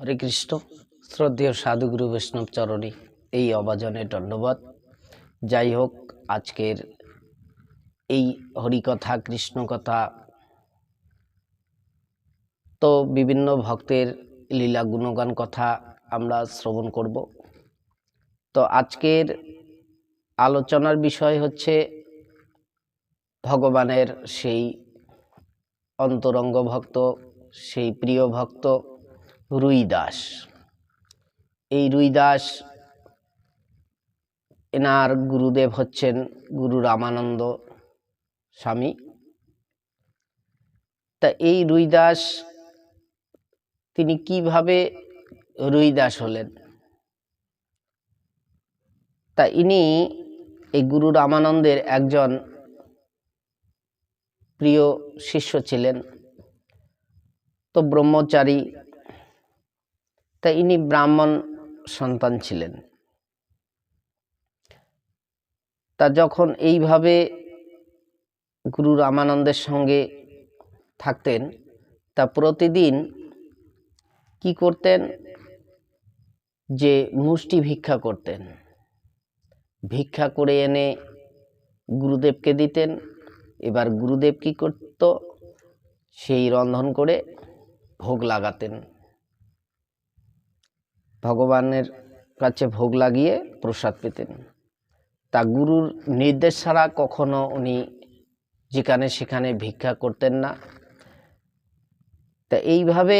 হরে কৃষ্ণ, শ্রদ্ধেয় সাধুগুরু বৈষ্ণব চরণী এই অবাজনে ধন্যবাদ। যাই হোক, আজকের এই হরিকথা, কৃষ্ণকথা তো বিভিন্ন ভক্তের লীলা গুণগান কথা আমরা শ্রবণ করব। তো আজকের আলোচনার বিষয় হচ্ছে ভগবানের সেই অন্তরঙ্গ ভক্ত, সেই প্রিয় ভক্ত রুই দাস এই রুই দাস এনার গুরুদেব হচ্ছেন গুরু রামানন্দ স্বামী। তা এই রুই দাস তিনি কীভাবে রুই দাস হলেন? তা ইনি এই গুরু রামানন্দের একজন প্রিয় শিষ্য ছিলেন। তো ব্রহ্মচারী তা ইনি ব্রাহ্মণ সন্তান ছিলেন। তা যখন এইভাবে গুরু রামানন্দের সঙ্গে থাকতেন, তা প্রতিদিন কি করতেন? যে মুষ্টি ভিক্ষা করতেন। ভিক্ষা করে এনে গুরুদেবকে দিতেন। এবার গুরুদেব কি করত? সেই রন্ধন করে ভোগ লাগাতেন। ভগবানের কাছে ভোগ লাগিয়ে প্রসাদ পেতেন। তা গুরুর নির্দেশ ছাড়া কখনো উনি যেখানে সেখানে ভিক্ষা করতেন না। তা এইভাবে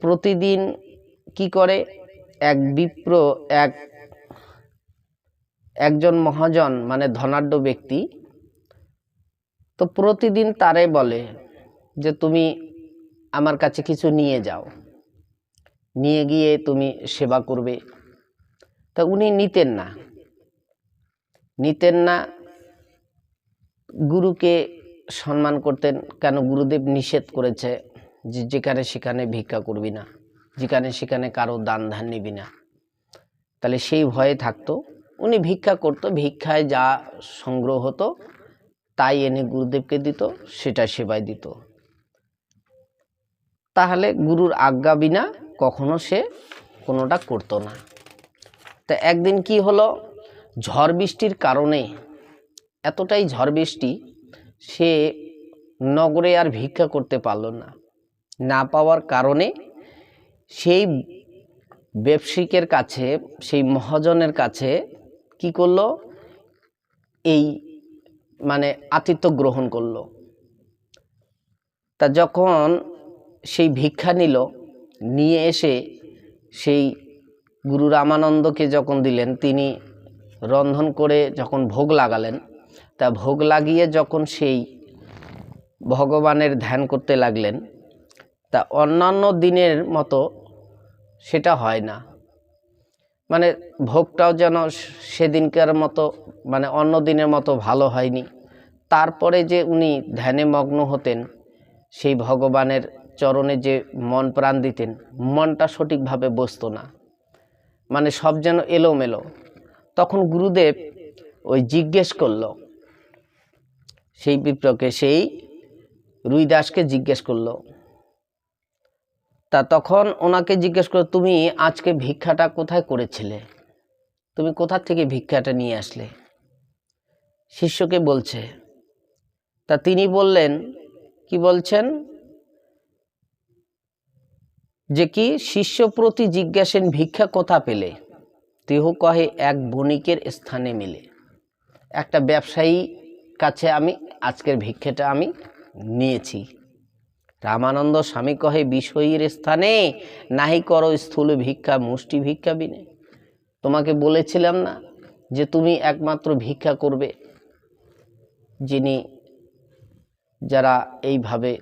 প্রতিদিন কি করে? এক বিপ্র, এক, একজন মহাজন মানে ধনাঢ্য ব্যক্তি, তো প্রতিদিন তারে বলে যে, তুমি আমার কাছে কিছু নিয়ে যাও। নিয়ে গিয়ে তুমি সেবা করবে। তা উনি নিতেন না। নিতেন না, গুরুকে সম্মান করতেন, কেন গুরুদেব নিষেধ করেছে যে যেখানে সেখানে ভিক্ষা করবি না, যেখানে সেখানে কারও দান ধান নিবি না। তাহলে সেই ভয়ে থাকতো। উনি ভিক্ষা করতো, ভিক্ষায় যা সংগ্রহ হতো, তাই এনে গুরুদেবকে দিত, সেটা সেবায় দিত। তাহলে গুরুর আজ্ঞা বিনা কখনো সে কোনোটা করতো না। তা একদিন কি হলো? ঝড় বৃষ্টির কারণে এতটাই ঝড় বৃষ্টি সে নগরে আর ভিক্ষা করতে পারল না। না পাওয়ার কারণে সেই ব্যবসায়িকের কাছে, সেই মহাজনের কাছে কি করল? এই মানে আতিথ্য গ্রহণ করল। তা যখন সেই ভিক্ষা নিল নিয়ে এসে সেই গুরু রামানন্দকে যখন দিলেন, তিনি রন্ধন করে যখন ভোগ লাগালেন, তা ভোগ লাগিয়ে যখন সেই ভগবানের ধ্যান করতে লাগলেন, তা অন্যান্য দিনের মতো সেটা হয় না। মানে ভোগটাও যেন সেদিনকার মতো মানে অন্য দিনের মতো ভালো হয়নি। তারপরে যে উনি ধ্যানে মগ্ন হতেন, সেই ভগবানের চরণে যে মন প্রাণ দিতেন, মনটা সঠিকভাবে বসতো না। মানে সব যেন এলোমেলো। তখন গুরুদেব ওই জিজ্ঞেস করল, সেই বিপ্রকে সেই রুইদাসকে জিজ্ঞেস করল। তা তখন ওনাকে জিজ্ঞেস করল, তুমি আজকে ভিক্ষাটা কোথায় করেছিলে? তুমি কোথা থেকে ভিক্ষাটা নিয়ে আসলে? শিষ্যকে বলছে। তা তিনি বললেন, কি বলছেন? যে কি, শিষ্য প্রতি জিজ্ঞাসেন, ভিক্ষা কোথা পেলে? দেহ কহে, এক বণিকের স্থানে মিলে। একটা ব্যবসায়ী কাছে আমি, আজকের ভিক্ষাটা আমি নিয়েছি। রামানন্দ স্বামী কহে, বিষয়ীর স্থানে? নাহি করো স্থূল ভিক্ষা, মুষ্টি ভিক্ষা বিনে। তোমাকে বলেছিলাম না যে তুমি একমাত্র ভিক্ষা করবে। যিনি যারা এইভাবে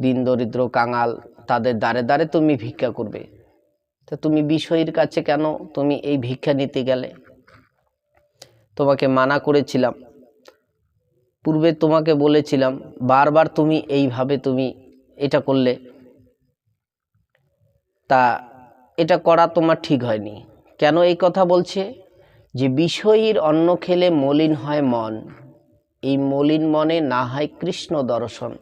দিন দরিদ্র, কাঙাল তাদের দ্বারে দ্বারে তুমি ভিক্ষা করবে। তা তুমি বিষয়ীর কাছে কেন তুমি এই ভিক্ষা নিতে গেলে? তোমাকে মানা করেছিলাম। পূর্বে তোমাকে বলেছিলাম, বারবার তুমি এইভাবে তুমি এটা করলে। তা এটা করা তোমার ঠিক হয়নি। কেন এই কথা বলছে? যে বিষয়ীর অন্ন খেলে মলিন হয় মন। এই মলিন মনে না হয় কৃষ্ণ দর্শন।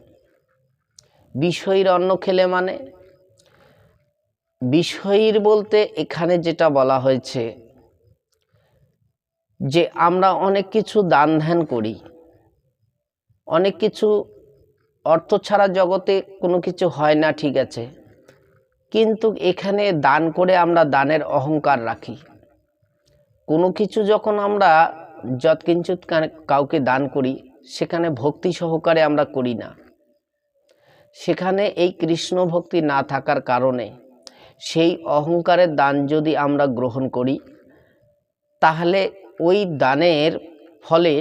বিষয়ীর অন্ন খেলে মানে? বিষয়ীর বলতে এখানে যেটা বলা হয়েছে যে আমরা অনেক কিছু দান ধ্যান করি। অনেক কিছু অর্থ ছাড়া জগতে কোনো কিছু হয় না, ঠিক আছে। কিন্তু এখানে দান করে আমরা দানের অহংকার রাখি। কোনো কিছু যখন আমরা যৎকিঞ্চিত কাউকে দান করি, সেখানে ভক্তি সহকারে আমরা করি না। সেখানে এই কৃষ্ণ ভক্তি না থাকার কারণে সেই অহংকারের দান যদি আমরা গ্রহণ করি, তাহলে ওই দানের ফলে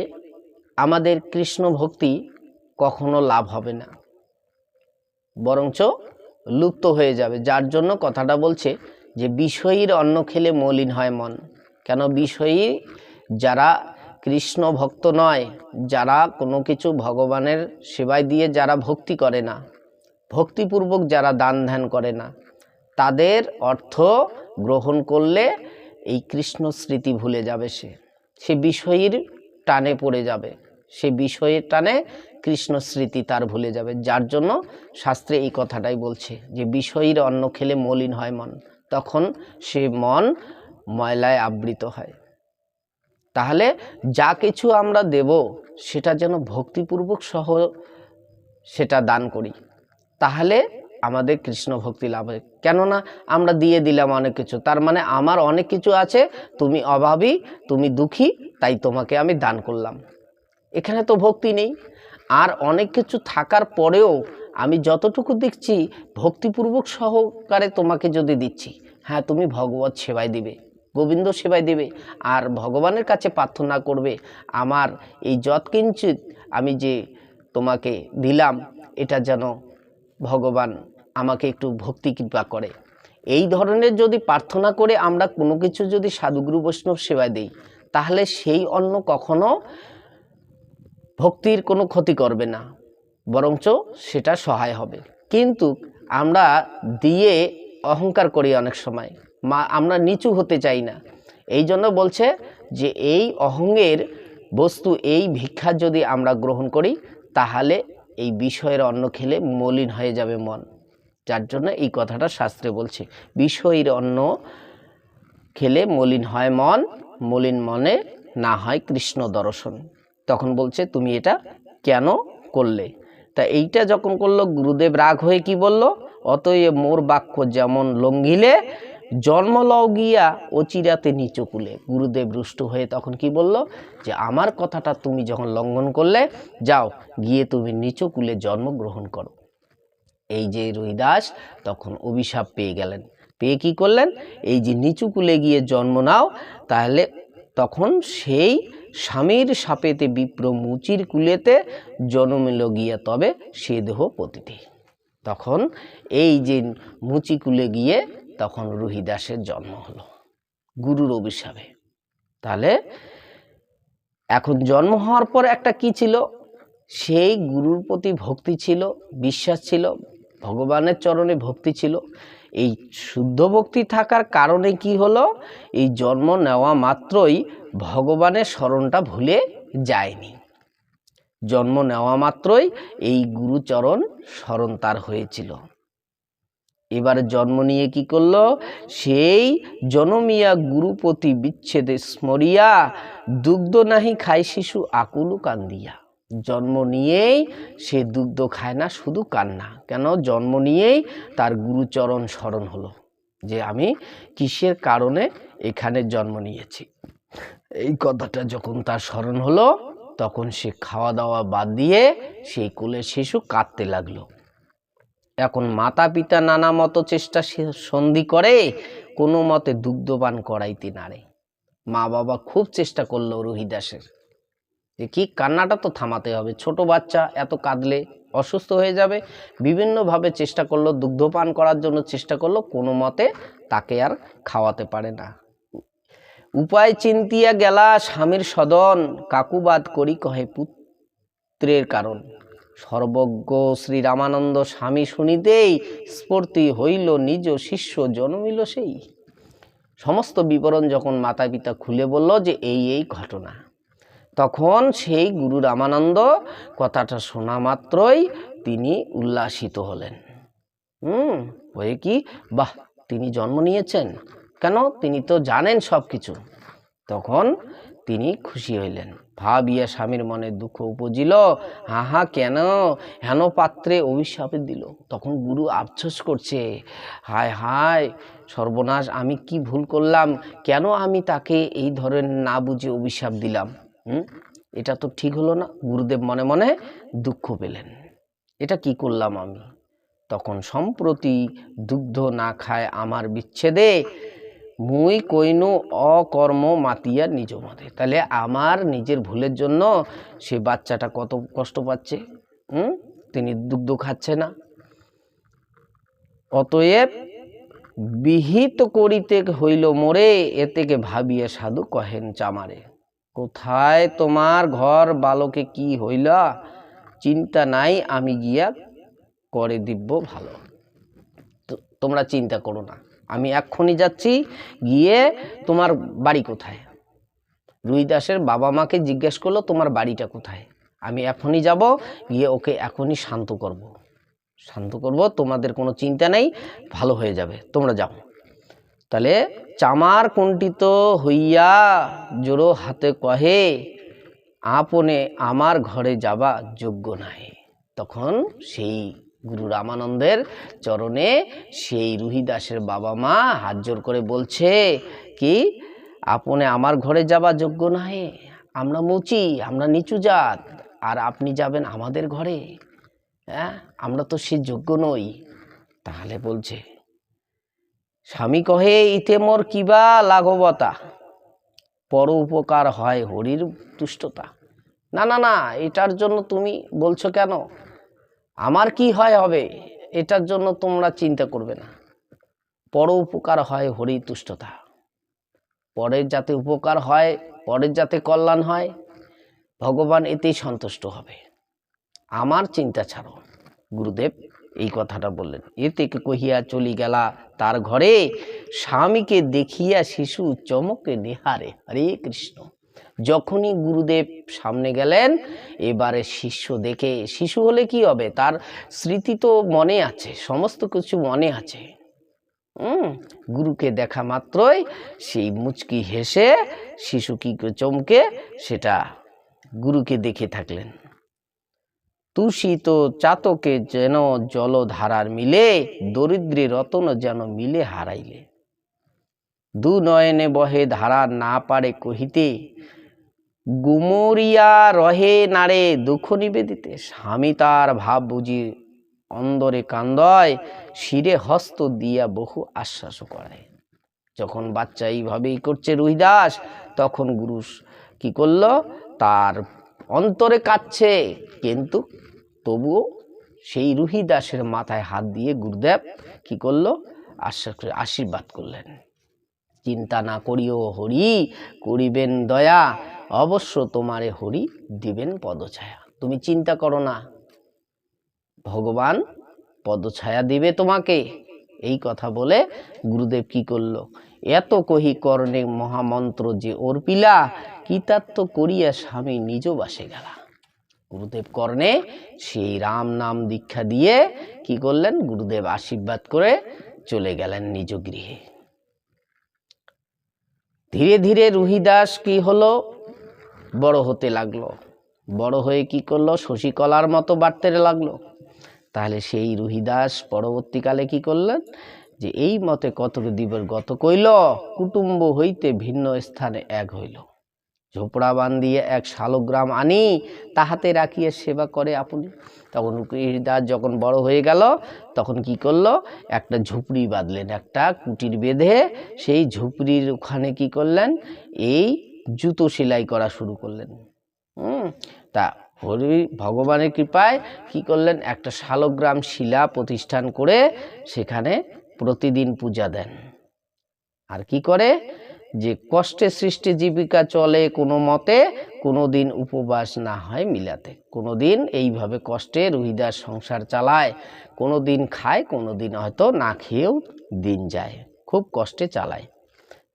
আমাদের কৃষ্ণ ভক্তি কখনো লাভ হবে না। বরঞ্চ লুপ্ত হয়ে যাবে, যার জন্য কথাটা বলছে যে বিষয়ীর অন্ন খেলে মলিন হয় মন। কেন বিষয়ী? যারা কৃষ্ণ ভক্ত নয়, যারা কোনো কিছু ভগবানের সেবায় দিয়ে যারা ভক্তি করে না ভক্তিপূর্বক যারা দান ধ্যান করে না, তাদের অর্থ গ্রহণ করলে এই কৃষ্ণ স্মৃতি ভুলে যাবে সে। সে বিষয়ীর টানে পড়ে যাবে। সে বিষয়ের টানে কৃষ্ণ স্মৃতি তার ভুলে যাবে। যার জন্য শাস্ত্রে এই কথাটাই বলছে যে, বিষয়ীর অন্ন খেলে মলিন হয় মন, তখন সে মন ময়লায় আবৃত হয়। তাহলে যা কিছু আমরা দেব, সেটা যেন ভক্তিপূর্বক সহ সেটা দান করি। তাহলে আমাদের কৃষ্ণ ভক্তি লাভ হয়। কেননা আমরা দিয়ে দিলাম অনেক কিছু, তার মানে আমার অনেক কিছু আছে, তুমি অভাবী, তুমি দুঃখী, তাই তোমাকে আমি দান করলাম। এখানে তো ভক্তি নেই। আর অনেক কিছু থাকার পরেও আমি যতটুকু দেখছি, ভক্তিপূর্বক সহকারে তোমাকে যদি দিচ্ছি হ্যাঁ তুমি ভগবত সেবায় দিবে, গোবিন্দ সেবায় দিবে, আর ভগবানের কাছে প্রার্থনা করবে, আমার এই যৎকিঞ্চিত আমি যে তোমাকে দিলাম, এটা যেন ভগবান আমাকে একটু ভক্তি কৃপা করে। এই ধরনের যদি প্রার্থনা করে আমরা কোনো কিছু যদি সাধুগুরু বৈষ্ণব সেবায় দিই, তাহলে সেই অন্ন কখনো ভক্তির কোনো ক্ষতি করবে না, বরঞ্চ সেটা সহায় হবে। কিন্তু আমরা দিয়ে অহংকার করি অনেক সময়, মা, আমরা নিচু হতে চাই না। এই জন্য বলছে যে এই অহংয়ের বস্তু, এই ভিক্ষা যদি আমরা গ্রহণ করি, তাহলে এই বিষয়ের অন্ন খেলে মলিন হয়ে যাবে মন। যার জন্য এই কথাটা শাস্ত্রে বলছে, বিষয়ের অন্ন খেলে মলিন হয় মন, মলিন মনে না হয় কৃষ্ণ দর্শন। তখন বলছে, তুমি এটা কেন করলে? তা এইটা যখন করল, গুরুদেব রাগ হয়ে কি বলল, অতএব মোর বাক্য যেমন লঙ্ঘিলে জন্ম লও গিয়া অচিরাতে নিচকুলে গুরুদেব রুষ্ট হয়ে তখন কি বলল? যে আমার কথাটা তুমি যখন লঙ্ঘন করলে, যাও, গিয়ে তুমি নিচকুলে জন্মগ্রহণ করো। এই যে রহিদাস তখন অভিশাপ পেয়ে গেলেন। পেয়ে কি করলেন? এই যে নিচু কুলে গিয়ে জন্ম নাও, তাহলে তখন সেই স্বামীর সাপেতে বিপ্র মুচির কুলেতে জন্মিল গিয়া তবে সে দেহ পতিতে। তখন এই যে মুচি কুলে গিয়ে তখন রুহিদাসের জন্ম হলো। গুরুর অভিশাপে। তাহলে এখন জন্ম হওয়ার পর একটা কি ছিল? সেই গুরুর প্রতি ভক্তি ছিল, বিশ্বাস ছিল, ভগবানের চরণে ভক্তি ছিল। এই শুদ্ধ ভক্তি থাকার কারণে কি হলো? এই জন্ম নেওয়া মাত্রই ভগবানের স্মরণটা ভুলে যায়নি। জন্ম নেওয়া মাত্রই এই গুরুচরণ স্মরণ তার হয়েছিল। এবার জন্ম নিয়ে কি করল? সেই জনমিয়া গুরুপতি বিচ্ছেদে স্মরিয়া, দুগ্ধ নাহি খায় শিশু আকুলু কান্দিয়া। জন্ম নিয়েই সে দুগ্ধ খায় না, শুধু কান্না। কেন? জন্ম নিয়েই তার গুরুচরণ স্মরণ হলো যে আমি কিসের কারণে এখানে জন্ম নিয়েছি। এই কথাটা যখন তার স্মরণ হলো, তখন সে খাওয়া দাওয়া বাদ দিয়ে সেই কোলের শিশু কাঁদতে লাগল। এখন মাতা পিতা নানা মতো চেষ্টা সন্ধি করে, কোনো মতে দুগ্ধপান করাইতে নারে মা বাবা খুব চেষ্টা করল রোহিদাসের যে, কি কান্নাটা তো থামাতে হবে। ছোট বাচ্চা এত কাঁদলে অসুস্থ হয়ে যাবে। বিভিন্নভাবে চেষ্টা করল, দুগ্ধপান করার জন্য চেষ্টা করল, কোনো মতে তাকে আর খাওয়াতে পারে না। উপায় চিন্তিয়া গেলা স্বামীর সদন কাকুবাদ করি কহে পুত্রের কারণ। সর্বজ্ঞ শ্রী রামানন্দ স্বামী শুনিতেই স্ফূর্তি হইল, নিজ শিষ্য জন্মিল সেই। সমস্ত বিবরণ যখন মাতা পিতা খুলে বলল যে এই এই ঘটনা, তখন সেই গুরু রামানন্দ কথাটা শোনা মাত্রই তিনি উল্লাসিত হলেন। হুম, হয়ে কি? বাহ, তিনি জন্ম নিয়েছেন। কেন? তিনি তো জানেন সব কিছু তখন তিনি খুশি হইলেন। ভাবিয়া স্বামীর মনে দুঃখ উপজিল। হাহা কেন? হেন পাত্রে অভিশাপে দিল। তখন গুরু আফসোস করছে, হায় হায়, সর্বনাশ, আমি কি ভুল করলাম? কেন আমি তাকে এই ধরনের না বুঝে অভিশাপ দিলাম? হুম? এটা তো ঠিক হলো না। গুরুদেব মনে মনে দুঃখ পেলেন। এটা কি করলাম আমি? তখন সম্প্রতি দুগ্ধ না খায় আমার বিচ্ছেদে মুই কইনু, অকর্ম মাতিয়া নিজ মতে। তাহলে আমার নিজের ভুলের জন্য সে বাচ্চাটা কত কষ্ট পাচ্ছে, হুম? তিনি দুগ্ধ খাচ্ছে না। অতএব বিহিত করিতে হইল মোরে, এ থেকে ভাবিয়া সাধু কহেন চামারে, কোথায় তোমার ঘর বালকে কি হইলা? চিন্তা নাই, আমি গিয়া করে দিব্য ভালো। তোমরা চিন্তা করো না। আমি এক্ষুনি যাচ্ছি, গিয়ে তোমার বাড়ি কোথায়? রুইদাসের বাবা মাকে জিজ্ঞেস করল, তোমার বাড়িটা কোথায়? আমি এখনই যাব, গিয়ে ওকে এখনই শান্ত করব। শান্ত করব, তোমাদের কোনো চিন্তা নেই, ভালো হয়ে যাবে, তোমরা যাও। তাহলে চামার কুণ্ঠিত হইয়া জোরো হাতে কহে, আপনে আমার ঘরে যাবা যোগ্য নাই। তখন সেই গুরু রামানন্দের চরণে সেই রুহিদাসের বাবা মা হাত জোর করে বলছে, কি? আপনে আমার ঘরে যাবা যোগ্য নাই আমরা মুচি, আমরা নিচু জাত, আর আপনি যাবেন আমাদের ঘরে। হ্যাঁ আমরা তো সে যোগ্য নই। তাহলে বলছে, স্বামী কহে, ইতে মোর কিবা লাঘবতা পর উপকার হয় হরির তুষ্টতা। না না না, এটার জন্য তুমি বলছো কেন? আমার কি হয় হবে? এটার জন্য তোমরা চিন্তা করবে না। পর উপকার হয় হরি তুষ্টতা পরের যাতে উপকার হয়, পরের যাতে কল্যাণ হয়, ভগবান এতেই সন্তুষ্ট হবে। আমার চিন্তা ছাড়ো। গুরুদেব এই কথাটা বললেন। এ থেকে কহিয়া চলি গেলা তার ঘরে। স্বামীকে দেখিয়া শিশু চমকে নেহারে। হরে কৃষ্ণ। যখনই গুরুদেব সামনে গেলেন, এবারে শিষ্য দেখে, শিশু হলে কি হবে? তার স্মৃতি তো মনে আছে, সমস্ত কিছু মনে আছে। গুরুকে দেখা মাত্রই সেই মুচকি হেসে শিশু কি চমকে, সেটা গুরুকে দেখে থাকলেন। তুষিত চাতকে যেন জলধারার মিলে, দরিদ্রে রতন যেন মিলে হারাইলে। দু নয়নে বহে ধারা না পারে কহিতে গুমরিয়া রহে নারে দুঃখ নিবেদিতে। স্বামী তার ভাব বুঝি অন্দরে কান্দয়, শিরে হস্ত দিয়া বহু আশ্বাস করায়। যখন বাচ্চা এইভাবেই করছে রুহিদাস তখন গুরু কি করল? তার অন্তরে কাচ্ছে কিন্তু তবুও সেই রুহিদাসের মাথায় হাত দিয়ে গুরুদেব কি করল? আশ্বাস করে আশীর্বাদ করলেন। চিন্তা না করিও হরি, করিবেন দয়া। অবশ্য তোমারে হরি দিবেন পদছায়া। তুমি চিন্তা করো না। ভগবান পদছায়া দিবে তোমাকে। এই কথা বলে গুরুদেব কি করল? এত কহি কর্ণে মহামন্ত্র যে অর্পিলা কৃতার্থ করিয়া স্বামী নিজ বাসে গেলা। গুরুদেব কর্ণে সেই রাম নাম দীক্ষা দিয়ে কি করলেন? গুরুদেব আশীর্বাদ করে চলে গেলেন নিজ গৃহে। ধীরে ধীরে রুহিদাস কি হলো? বড় হতে লাগল। বড় হয়ে কি করল? শশীকলার মতো বাড়তে লাগল। তাহলে সেই রুহিদাস পরবর্তীকালে কি করলেন? যে এই মতে কতক দিবের গত কইল, কুটুম্ব হইতে ভিন্ন স্থানে এক হইল। ঝোপড়া বান্ধিয়ে এক শালগ্রাম আনি, তাহাতে রাখিয়ে সেবা করে আপনি। তখন রুহিদাস যখন বড় হয়ে গেল, তখন কি করল? একটা ঝুপড়ি বাঁধলেন, একটা কুটির বেঁধে। সেই ঝুপড়ির ওখানে কি করলেন? এই জুতো সেলাই করা শুরু করলেন। হুম, তা হরি ভগবানের কৃপায় কি করলেন? একটা শালগ্রাম শিলা প্রতিষ্ঠান করে সেখানে প্রতিদিন পূজা দেন। আর কি করে? যে কষ্টে সৃষ্টি জীবিকা চলে কোনো মতে কোনো দিন উপবাস না হয় মিলাতে। কোনো দিন এইভাবে কষ্টে রুহিদার সংসার চালায় কোনো দিন খায় কোনো দিন হয়তো না খেয়েও দিন যায়। খুব কষ্টে চালায়।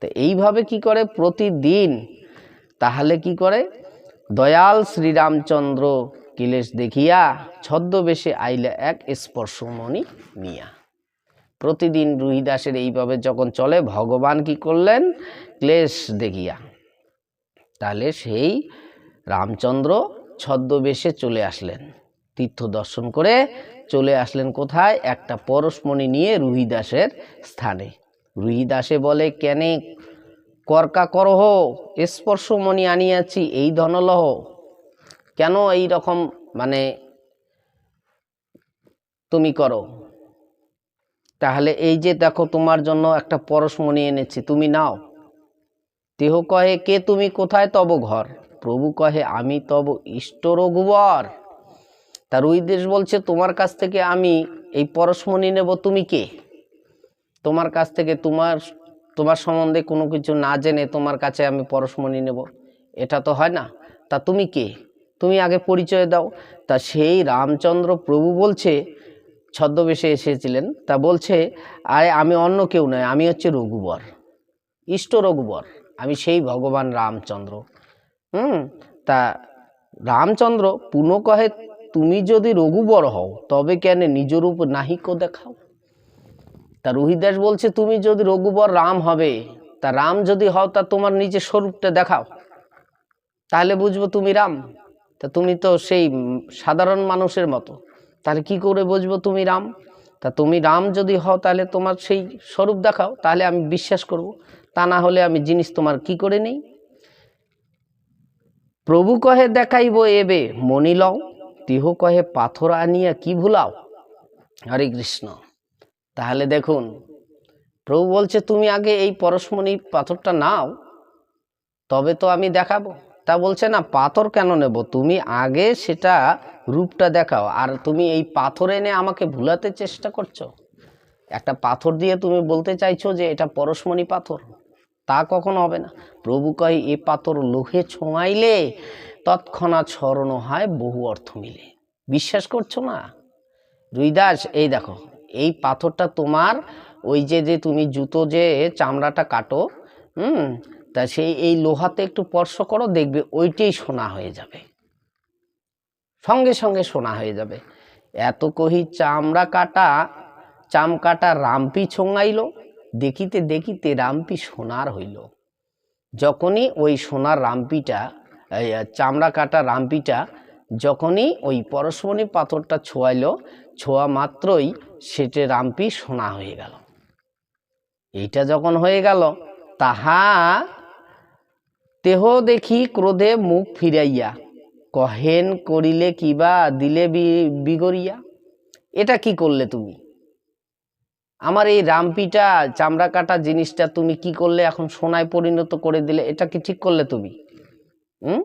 তো এইভাবে কি করে? প্রতিদিন তাহলে কি করে? দয়াল শ্রীরামচন্দ্র কিলেশ দেখিয়া ছদ্মবেশে আইলে এক স্পর্শমণি নিয়া প্রতিদিন রুহিদাসের এইভাবে যখন চলে, ভগবান কি করলেন? ক্লেশ দেখিয়া। তাহলে সেই রামচন্দ্র ছদ্মবেশে চলে আসলেন। তীর্থ দর্শন করে চলে আসলেন কোথায়? একটা পরশমণি নিয়ে রুহিদাসের স্থানে। রুহিদাসে বলে, কেনে করকা করহ, স্পর্শমণি আনিয়াছি, এই ধনলহ। কেন এই রকম মানে তুমি করো? তাহলে এই যে দেখো তোমার জন্য একটা পরশমণি এনেছি, তুমি নাও। দেহ কহে, কে তুমি? কোথায় তব ঘর? প্রভু কহে, আমি তব ইষ্ট রঘুবর তার ওই দেশ বলছে, তোমার কাছ থেকে আমি এই পরশমণি নেব, তুমি কে? তোমার কাছ থেকে তোমার তোমার সম্বন্ধে কোনো কিছু না জেনে তোমার কাছে আমি পরশমণি নেব। এটা তো হয় না। তা তুমি কে? তুমি আগে পরিচয় দাও। তা সেই রামচন্দ্র প্রভু বলছে, ছদ্মবেশে এসেছিলেন, তা বলছে, আরে, আমি অন্য কেউ নয়, আমি হচ্ছে রঘুবর। ইষ্ট রঘুবর, আমি সেই ভগবান রামচন্দ্র। হুম? তা রামচন্দ্র পুনঃ কহে, তুমি যদি রঘুবর হও, তবে কেন নিজ রূপ নাহিক দেখাও? তা রোহিদাস বলছে, তুমি যদি রঘুবর রাম হবে, তা রাম যদি হও, তা তোমার নিজের স্বরূপটা দেখাও। তাহলে বুঝব তুমি রাম। তা তুমি তো সেই সাধারণ মানুষের মতো। তাহলে কি করে বুঝব তুমি রাম? তা তুমি রাম যদি হও, তাহলে তোমার সেই স্বরূপ দেখাও। তাহলে আমি বিশ্বাস করব। তা না হলে আমি জিনিস তোমার কি করে নেই? প্রভু কহে দেখাইব এবে মনি লও। তিহ কহে পাথর আনিয়া কি ভুলাও? হরে কৃষ্ণ। তাহলে দেখুন, প্রভু বলছে, তুমি আগে এই পরশমণি পাথরটা নাও, তবে তো আমি দেখাবো। তা বলছে, না, পাথর কেন নেব? তুমি আগে সেটা রূপটা দেখাও, আর তুমি এই পাথর এনে আমাকে ভুলাতে চেষ্টা করছ। একটা পাথর দিয়ে তুমি বলতে চাইছো যে, এটা পরশমণি পাথর, তা কখনো হবে না। প্রভু কয়, এ পাথর লোহে ছোঁয়াইলে, তৎক্ষণাৎ স্মরণ হয় বহু অর্থ মিলে। বিশ্বাস করছ না? রুইদাস, এই দেখো এই পাথরটা তোমার ওই যে যে তুমি জুতো যে চামড়াটা কাটো, হুম, তা সেই এই লোহাতে একটু স্পর্শ করো, দেখবে ওইটাই সোনা হয়ে যাবে। সঙ্গে সঙ্গে সোনা হয়ে যাবে। এত কহি চামড়া কাটা, চাম কাটা রামপি ছোঙাইল, দেখিতে দেখিতে রামপি সোনার হইল। যখনই ওই সোনার রামপিটা চামড়া কাটা রামপিটা যখনই ওই পরশমণি পাথরটা ছোঁয়াইলো, ছোঁয়া মাত্রই সেটে রামপি সোনা হয়ে গেল। এইটা যখন হয়ে গেল, তাহা তেহ দেখি ক্রোধে মুখ ফিরাইয়া, কহেন করিলে কিবা দিলে বি- বিগড়িয়া? এটা কি করলে তুমি? আমার এই রামপিটা, চামড়া কাটা জিনিসটা তুমি কি করলে, এখন সোনায় পরিণত করে দিলে, এটা কি ঠিক করলে তুমি? হুম?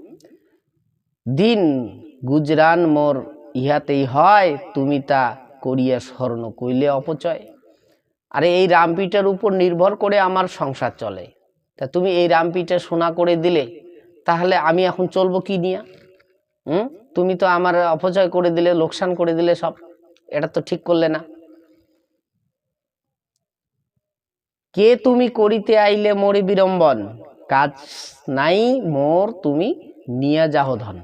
দিন গুজরান মোর, ইহাতেই হয়, তুমি তা করিয়া স্মরণ কইলে অপচয়। আরে এই রামপিটার উপর নির্ভর করে আমার সংসার চলে। তা তুমি এই রামপিটা সোনা করে দিলে, তাহলে আমি এখন চলবো কি নিয়ে? হুম? তুমি তো আমার অপচয় করে দিলে, লোকসান করে দিলে সব, এটা তো ঠিক করলে না। কে তুমি করিতে আইলে মোরে বিড়ম্বন? কাজ নাই মোর তুমি নিয়া যাহ ধন।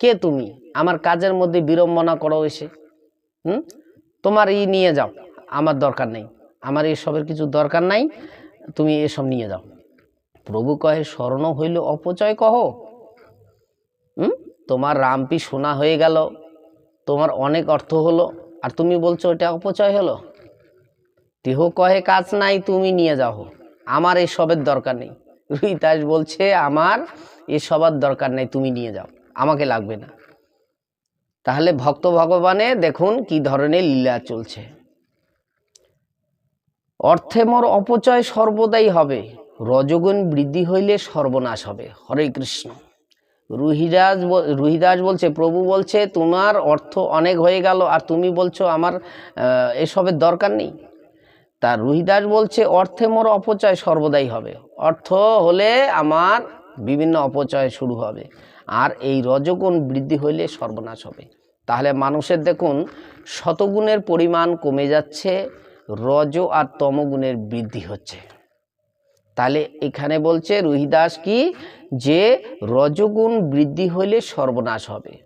কে তুমি? আমার কাজের মধ্যে বিড়ম্বনা করো এসে। হুম? তোমার ই নিয়ে যাও। আমার দরকার নেই। আমার এসবের কিছু দরকার নাই। তুমি এসব নিয়ে যাও। প্রভু কহে স্মরণ হইল অপচয় কহ। হুম? তোমার রামপি সোনা হয়ে গেল। তোমার অনেক অর্থ হলো। আর তুমি বলছো, এটা অপচয় হলো? দেহ কহে, কাজ নাই, তুমি নিয়ে যাও। আমার এসবের দরকার নেই। রুইতাস বলছে, আমার এসবার দরকার নেই, তুমি নিয়ে যাও। আমাকে লাগবে না। তাহলে ভক্ত ভগবানে দেখুন কি ধরনের লীলা চলছে। অর্থে মোর অপচয় সর্বদাই হবে, রজগুণ বৃদ্ধি হইলে সর্বনাশ হবে। হরে কৃষ্ণ। রুহিরাজ রুহিদাস বলছে, প্রভু বলছে, তোমার অর্থ অনেক হয়ে গেল, আর তুমি বলছো আমার এসবের দরকার নেই। তা রুহিদাস বলছে, অর্থে মোর অপচয় সর্বদাই হবে। অর্থ হলে আমার বিভিন্ন অপচয় শুরু হবে। আর এই রজগুণ বৃদ্ধি হইলে সর্বনাশ হবে। তাহলে মানুষের দেখুন, শতগুণের পরিমাণ কমে যাচ্ছে, রজ আর তমগুণের বৃদ্ধি হচ্ছে। তাহলে এখানে বলছে রুহিদাস কি? যে রজগুণ বৃদ্ধি হইলে সর্বনাশ হবে।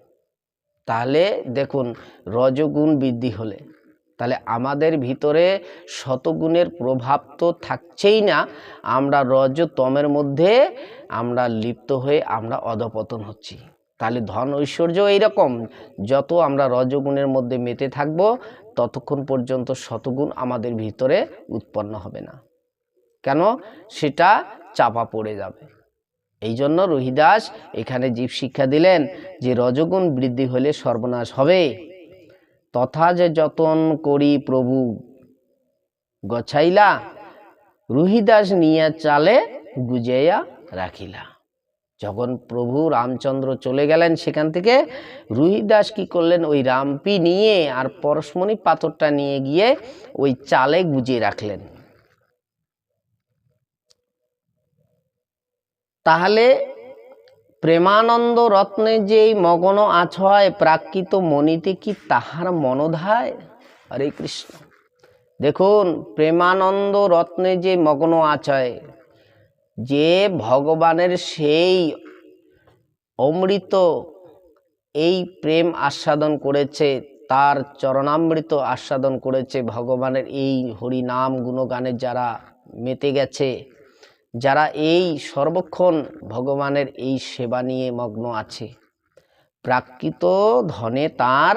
তাহলে দেখুন, রজগুণ বৃদ্ধি হলে তাহলে আমাদের ভিতরে শতগুণের প্রভাব তো থাকছেই না। আমরা রজতমের মধ্যে আমরা লিপ্ত হয়ে আমরা অধপতন হচ্ছি। তাহলে ধন ঐশ্বর্য এইরকম, যত আমরা রজগুণের মধ্যে মেতে থাকব, ততক্ষণ পর্যন্ত শতগুণ আমাদের ভিতরে উৎপন্ন হবে না। কেন? সেটা চাপা পড়ে যাবে। এই জন্য রোহিদাস এখানে জীব শিক্ষা দিলেন যে রজগুণ বৃদ্ধি হলে সর্বনাশ হবে। তথা যে যতন করি প্রভু, গছাইলা, রুহিদাস নিয়ে চালে গুজাইয়া রাখিলা। যখন প্রভু রামচন্দ্র চলে গেলেন সেখান থেকে, রুহিদাস কি করলেন? ওই রামপি নিয়ে আর পরশমণি পাথরটা নিয়ে গিয়ে ওই চালে গুজিয়ে রাখলেন। তাহলে প্রেমানন্দ রত্নে যেই মগন আছয় প্রাকৃত মনিতে কি তাহার মনধায়? হরে কৃষ্ণ। দেখুন, প্রেমানন্দ রত্নে যে মগ্ন আছয় যে ভগবানের সেই অমৃত এই প্রেম আস্বাদন করেছে, তার চরণামৃত আস্বাদন করেছে ভগবানের এই হরি নাম গুণগানে যারা মেতে গেছে যারা এই সর্বক্ষণ ভগবানের এই সেবা নিয়ে মগ্ন আছে, প্রাকৃত ধনে তার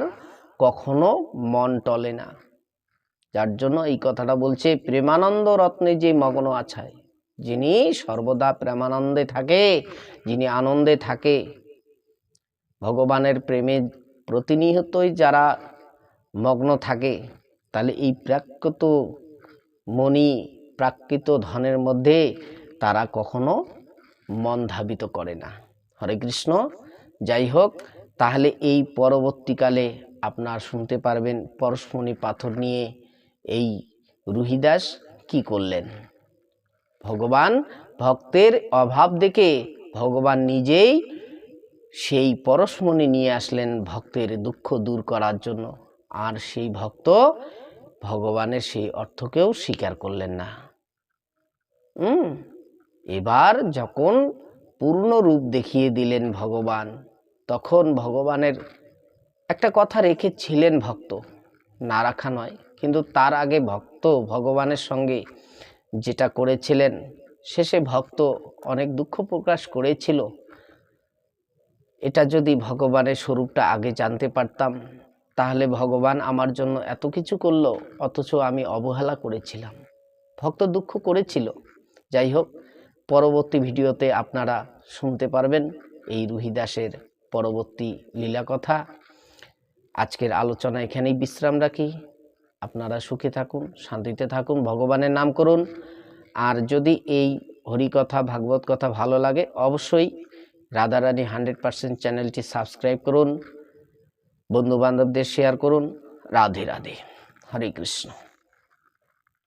কখনো মন টলে না। যার জন্য এই কথাটা বলছে, প্রেমানন্দ রত্নে যে মগ্ন আছায় যিনি সর্বদা প্রেমানন্দে থাকে, যিনি আনন্দে থাকে, ভগবানের প্রেমে প্রতিনিয়তই যারা মগ্ন থাকে, তাহলে এই প্রাকৃত মণি, প্রাকৃত ধনের মধ্যে তারা কখনো মন ধাবিত করে না। হরে কৃষ্ণ। যাই হোক, তাহলে এই পরবর্তীকালে আপনার শুনতে পারবেন পরশমণি পাথর নিয়ে এই রুহিদাস কি করলেন। ভগবান ভক্তের অভাব দেখে ভগবান নিজেই সেই পরশমণি নিয়ে আসলেন ভক্তের দুঃখ দূর করার জন্য। আর সেই ভক্ত ভগবানের সেই অর্থকেও স্বীকার করলেন না। হুম এবার যখন পূর্ণ রূপ দেখিয়ে দিলেন ভগবান, তখন ভগবানের একটা কথা রেখেছিলেন ভক্ত না রাখা নয়, কিন্তু তার আগে ভক্ত ভগবানের সঙ্গে যেটা করেছিলেন, শেষে ভক্ত অনেক দুঃখ প্রকাশ করেছিল। এটা যদি ভগবানের স্বরূপটা আগে জানতে পারতাম, তাহলে ভগবান আমার জন্য এত কিছু করল, অথচ আমি অবহেলা করেছিলাম। ভক্ত দুঃখ করেছিল। যাই হোক পরবর্তী ভিডিওতে আপনারা শুনতে পারবেন এই রুহিদাসের পরবর্তী লীলা কথা আজকের আলোচনা এখানেই বিশ্রাম রাখি। আপনারা সুখে থাকুন, শান্তিতে থাকুন, ভগবানের নাম করুন। আর যদি এই হরিকথা, ভাগবত কথা ভালো লাগে, অবশ্যই রাধারানী হান্ড্রেড পার্সেন্ট চ্যানেলটি সাবস্ক্রাইব করুন। বন্ধু বান্ধবদের শেয়ার করুন। রাধে রাধে। হরে কৃষ্ণ।